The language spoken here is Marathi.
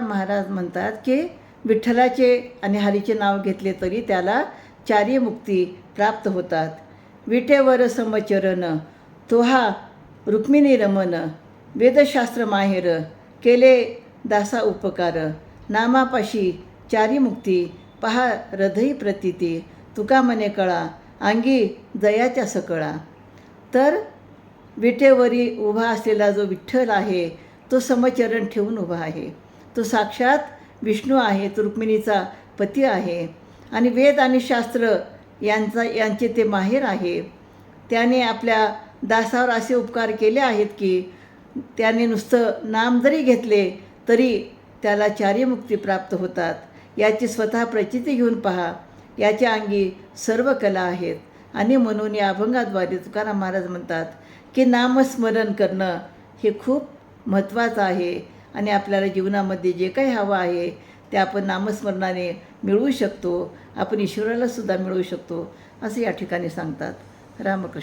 महाराज म्हणतात की विठ्ठलाचे आणि हरीचे नाव घेतले तरी त्याला चारी मुक्ती प्राप्त होतात. विटेवर समचरण तोहा रुक्मिणी रमन वेदशास्त्र माहेर केले दासा उपकार नामापाशी चारी मुक्ती पहा हृदयी प्रतिती तुका मने कळा अंगी दयाच्या सकळा. तर विटेवरी उभा असलेला जो विठ्ठल आहे तो समचरण ठेवून उभा आहे. तो साक्षात विष्णू आहे तो रुक्मिणीचा पती आहे. आणि वेद आणि शास्त्र यांचा यांचे ते माहेर आहे. त्याने आपल्या दासावर असे उपकार केले आहेत की त्याने नुसतं नाम जरी घेतले तरी त्याला चार्यमुक्ती प्राप्त होतात. याची स्वतः प्रचिती घेऊन पहा. याच्या अंगी सर्व कला आहेत. आणि म्हणून या अभंगाद्वारे तुकाराम महाराज म्हणतात की नामस्मरण करणं हे खूप महत्त्वाचं आहे. आणि आपल्याला जीवनामध्ये जे काही हवं आहे ते आपण नामस्मरणाने मिळवू शकतो. आपण ईश्वराला सुद्धा मिळवू शकतो असं या ठिकाणी सांगतात. रामकृष्ण.